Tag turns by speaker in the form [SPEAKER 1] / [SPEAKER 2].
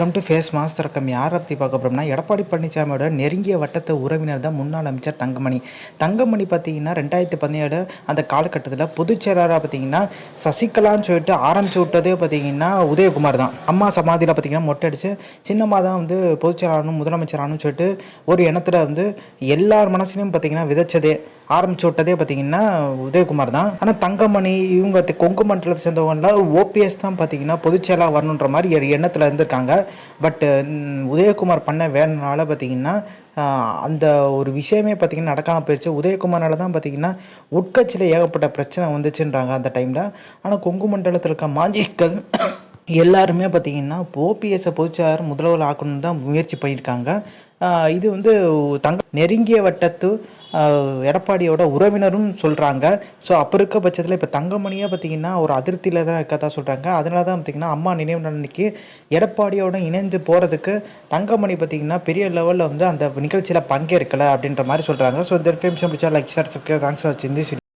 [SPEAKER 1] Come to face master come யாரை பற்றி பார்க்க போகிறோம்னா எடப்பாடி பழனிசாமியோட நெருங்கிய வட்டத்தை உறவினர் தான் முன்னாள் அமைச்சர் தங்கமணி. தங்கமணி பார்த்தீங்கன்னா ரெண்டாயிரத்தி பதினேழு அந்த காலகட்டத்தில் பொதுச் செயலாளராக பார்த்தீங்கன்னா சசிகலான்னு சொல்லிட்டு ஆரம்பிச்சு விட்டதே பார்த்தீங்கன்னா உதயகுமார் தான். அம்மா சமாதியில் பார்த்தீங்கன்னா மொட்டை அடித்து சின்னம்மா தான் வந்து பொதுச் செயலாளரும் முதலமைச்சரானு சொல்லிட்டு ஒரு எண்ணத்தில் வந்து எல்லார் மனசுலையும் பார்த்தீங்கன்னா விதைச்சதே. ஆரம்பிச்சு விட்டதே பார்த்தீங்கன்னா உதயகுமார் தான். ஆனால் தங்கமணி இவங்க கொங்கு மண்டலத்தை சேர்ந்தவங்களாம் ஓபிஎஸ் தான் பார்த்தீங்கன்னா பொதுச்செயலாக வரணுன்ற மாதிரி ஒரு எண்ணத்தில் இருந்திருக்காங்க. பட் உதயகுமார் பண்ண வேணுனால பார்த்தீங்கன்னா அந்த ஒரு விஷயமே பார்த்தீங்கன்னா நடக்காமல் போயிடுச்சு உதயகுமாரால தான் பார்த்தீங்கன்னா உட்கட்சியில் ஏகப்பட்ட பிரச்சனை வந்துச்சுன்றாங்க அந்த டைமில். ஆனால் கொங்கு மண்டலத்தில் இருக்க மாஜிக்கள் எல்லாருமே பார்த்தீங்கன்னா ஓபிஎஸ்ஸை பொதுச்சாளர் முதல்வர் ஆக்கணும்னு தான் முயற்சி பண்ணியிருக்காங்க. இது வந்து தங்க நெருங்கிய வட்டத்து எடப்பாடியோட உறவினரும் சொல்கிறாங்க ஸோ அப்போ இருக்க பட்சத்தில் இப்போ தங்கமணியாக பார்த்தீங்கன்னா ஒரு அதிருப்தியில் தான் இருக்கதா சொல்கிறாங்க அதனால தான் பார்த்தீங்கன்னா அம்மா நினைவு அன்னைக்கு எடப்பாடியோட இணைந்து போகிறதுக்கு தங்கமணி பார்த்தீங்கன்னா பெரிய லெவலில் வந்து அந்த நிகழ்ச்சியில் பங்கேற்கலை அப்படின்ற மாதிரி சொல்கிறாங்க ஸோ இந்த இன்ஃபர்மேஷன் பிடிச்சா like share subscribe thanks for